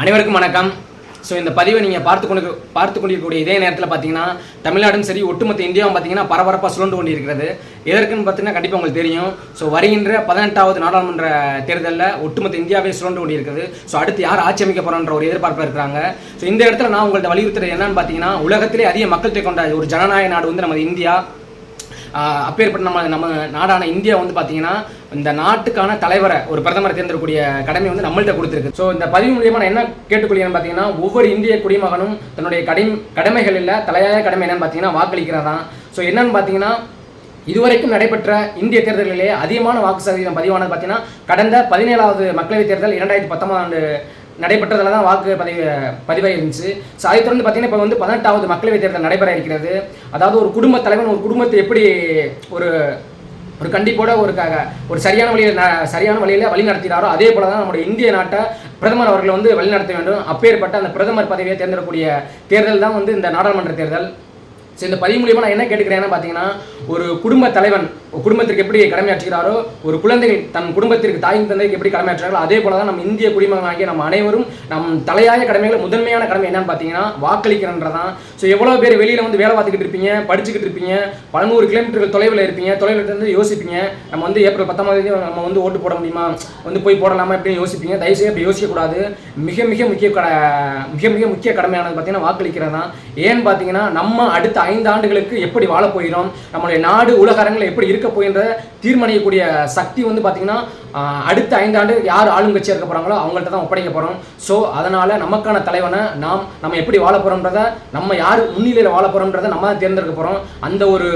அனைவருக்கும் வணக்கம். ஸோ இந்த பதிவை நீங்கள் பார்த்து கொண்டு பார்த்து கொண்டிருக்கக்கூடிய இதே நேரத்தில் பார்த்தீங்கன்னா தமிழ்நாடும் சரி ஒட்டுமொத்த இந்தியாவும் பார்த்தீங்கன்னா பரபரப்பாக சுழண்டு கொண்டிருக்கிறது. எதற்குன்னு பார்த்தீங்கன்னா கண்டிப்பாக உங்களுக்கு தெரியும். ஸோ வருகின்ற பதினெட்டாவது நாடாளுமன்ற தேர்தலில் ஒட்டுமொத்த இந்தியாவே சுழண்டு கொண்டிருக்கிறது. ஸோ அடுத்து யார் ஆட்சி அமைக்க போகிறோன்ற ஒரு எதிர்பார்ப்பில் இருக்கிறாங்க. ஸோ இந்த இடத்துல நான் உங்கள்கிட்ட வலியுறுத்துறது என்னன்னு பார்த்தீங்கன்னா உலகத்திலே அதிக மக்கள் தொகை கொண்ட ஒரு ஜனநாயக நாடு வந்து நமது இந்தியா. அப்பேற்பட்ட நம்ம நம்ம நாடான இந்தியா வந்து பார்த்தீங்கன்னா இந்த நாட்டுக்கான தலைவரை ஒரு பிரதமரை தேர்ந்தெடுக்கக்கூடிய கடமை வந்து நம்மள்ட்ட கொடுத்துருக்கு. ஸோ இந்த பதிவு மூலியமாக நான் என்ன கேட்டுக்கொள்கிறேன்னு பார்த்தீங்கன்னா ஒவ்வொரு இந்திய குடிமகனும் தன்னுடைய கடை கடமைகள் இல்லை தலையாய கடமை என்னன்னு பார்த்தீங்கன்னா வாக்களிக்கிறதான் ஸோ என்னன்னு பார்த்தீங்கன்னா இதுவரைக்கும் நடைபெற்ற இந்திய தேர்தலிலேயே அதிகமான வாக்கு சதவீதம் பதிவானது பார்த்தீங்கன்னா கடந்த பதினேழாவது மக்களவைத் தேர்தல் இரண்டாயிரத்தி பத்தொன்பதாம் ஆண்டு நடைபெற்றதில் தான் வாக்கு பதிவு பதிவாக இருந்துச்சு ஸோ அதை தொடர்ந்து பார்த்தீங்கன்னா இப்போ வந்து பதினெட்டாவது மக்களவைத் தேர்தல் நடைபெற இருக்கிறது அதாவது ஒரு குடும்ப தலைவன் ஒரு குடும்பத்தை எப்படி ஒரு ஒரு கண்டிப்போட ஒரு ஒரு சரியான வழியில் ந- சரியான வழியில் வழி நடத்தினாரோ அதே போல தான் நம்முடைய இந்திய நாட்டை பிரதமர் அவர்கள் வந்து வழிநடத்த வேண்டும். அப்பேற்பட்ட அந்த பிரதமர் பதவியை தேர்ந்தெடுக்கக்கூடிய தேர்தல் தான் வந்து இந்த நாடாளுமன்ற தேர்தல். ஸோ இந்த பதிவு மூலியமாக நான் என்ன கேட்டுக்கிறேன்னு பார்த்தீங்கன்னா ஒரு குடும்ப தலைவன் ஒரு குடும்பத்திற்கு எப்படி கடமையாற்றுகிறாரோ ஒரு குழந்தைகள் தன் குடும்பத்திற்கு தாயின் தந்தைக்கு எப்படி கடமையாற்றுகிறாரோ அதே போல தான் நம்ம இந்திய குடிமகனாகிய நம்ம அனைவரும் நம் தலையாய கடமைகளை முதன்மையான கடமை என்னன்னு பார்த்தீங்கன்னா வாக்களிக்கிறன்றதான். ஸோ எவ்வளோ பேர் வெளியில் வந்து வேலை பார்த்துக்கிட்டு இருப்பீங்க படிச்சுக்கிட்டு இருப்பீங்க பலநூறு கிலோமீட்டர்கள் தொலைவில் இருப்பீங்க தொலைவில் இருந்து யோசிப்பீங்க. நம்ம வந்து ஏப்ரல் பத்தாம் தேதி நம்ம வந்து ஓட்டு போட முடியுமா? வந்து போய் போடலாமா எப்படின்னு யோசிப்பீங்க. தயவுசெய்து அப்படி யோசிக்கக்கூடாது. மிக மிக முக்கிய கட மிக மிக முக்கிய கடமையானது பார்த்தீங்கன்னா வாக்களிக்கிறது தான் ஏன்னு பார்த்தீங்கன்னா நம்ம அடுத்த ஐந்து ஆண்டுகளுக்கு எப்படி வாழ போகிறோம்? நம்மளுடைய நாடு உலக அரங்கில் எப்படி இருக்க போகின்ற தீர்மானிக்கக்கூடிய சக்தி வந்து பார்த்திங்கன்னா அடுத்த ஐந்து ஆண்டு யார் ஆளுங்கட்சியாக இருக்க போகிறாங்களோ அவங்கள்ட்ட தான் ஒப்படைக்க போகிறோம் ஸோ அதனால் நமக்கான தலைவனை நாம் நம்ம எப்படி வாழ போகிறோன்றத நம்ம யார் முன்னிலையில் வாழ போகிறோன்றதை நம்ம தான் தேர்ந்தெடுக்க போகிறோம் அந்த ஒரு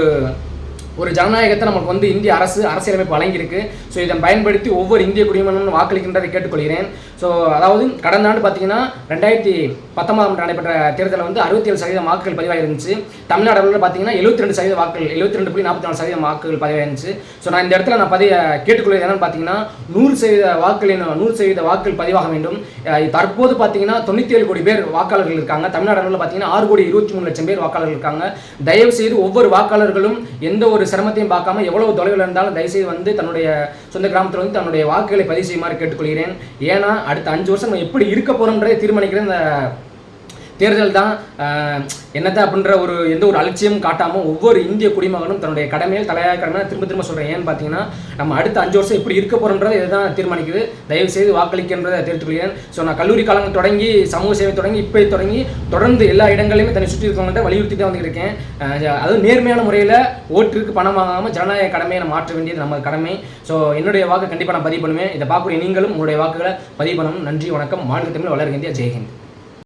ஒரு ஜனநாயகத்தை நமக்கு வந்து இந்திய அரசு அரசியலமைப்பு வழங்கியிருக்கு. ஸோ இதை பயன்படுத்தி ஒவ்வொரு இந்திய குடிமகனும் வாக்களிக்கின்றதை கேட்டுக்கொள்கிறேன். ஸோ அதாவது கடந்த ஆண்டு பார்த்தீங்கன்னா ரெண்டாயிரத்தி பத்தொன்பதாம் ஆண்டு நடைபெற்ற தேர்தலில் வந்து அறுபத்தி ஏழு சதவீதம் வாக்குகள் பதிவாக இருந்துச்சு தமிழ்நாடு அளவில் பார்த்தீங்கன்னா எழுபத்தி ரெண்டு சதவீத வாக்குகள் எழுபத்தி ரெண்டு புள்ளி நாற்பத்தி நாலு சதவீதம் வாக்குகள் பதிவாக இருந்துச்சு ஸோ நான் இந்த இடத்துல நான் பதிய கேட்டுக்கொள்வது என்னன்னு பார்த்தீங்கன்னா நூறு சதவீத வாக்குகளின் நூறு சதவீத வாக்குகள் பதிவாக வேண்டும். தற்போது பார்த்தீங்கன்னா தொண்ணூற்றி ஏழு கோடி பேர் வாக்காளர்கள் இருக்காங்க. தமிழ்நாடு அளவில் பார்த்தீங்கன்னா ஆறு கோடி இருபத்தி மூணு லட்சம் பேர் வாக்காளர்கள் இருக்காங்க. தயவு செய்து ஒவ்வொரு வாக்காளர்களும் எந்த ஒரு சிரமத்தையும் பார்க்காம எவ்வளவு தொலைவில் இருந்தாலும் தயவுசெய்து வந்து தன்னுடைய சொந்த கிராமத்தில் வந்து தன்னுடைய வாக்குகளை பதிவு செய்யுமாறு கேட்டுக்கொள்கிறேன். ஏன்னா அடுத்த அஞ்சு வருஷம் எப்படி இருக்க போகிறோன்றதை தீர்மானிக்கிற இந்த தேர்தல் தான் என்னத்தை அப்படின்ற ஒரு எந்த ஒரு அலட்சியம் காட்டாமல் ஒவ்வொரு இந்திய குடிமகனும் தன்னுடைய கடமையில் தலையாக கடமை திரும்ப திரும்ப சொல்கிறேன் ஏன்னு பார்த்தீங்கன்னா நம்ம அடுத்த அஞ்சு வருஷம் எப்படி இருக்க போகிறோன்றதை இதுதான் தீர்மானிக்குது. தயவு செய்து வாக்களிக்கின்றதை தெரிவித்துக்கொள்கிறேன் ஸோ நான் கல்லூரி காலங்கள் தொடங்கி சமூக சேவை தொடங்கி இப்போ தொடங்கி தொடர்ந்து எல்லா இடங்களையுமே தன்னை சுற்றி இருக்கவங்கள்ட்ட வலியுறுத்தி வந்துட்டு இருக்கேன் அதுவும் நேர்மையான முறையில் ஓட்டிற்கு பணம் வாங்காமல் ஜனநாயக கடமையை நம்ம மாற்ற வேண்டியது நம்ம கடமை. ஸோ என்னுடைய வாக்கு கண்டிப்பாக நான் பதிவு பண்ணுவேன். இதை பார்க்கக்கூடிய நீங்களும் உங்களுடைய வாக்குகளை பதிவு பண்ணணும் நன்றி வணக்கம். மாநில தமிழ் வளர்க ஜெயஹிந்த்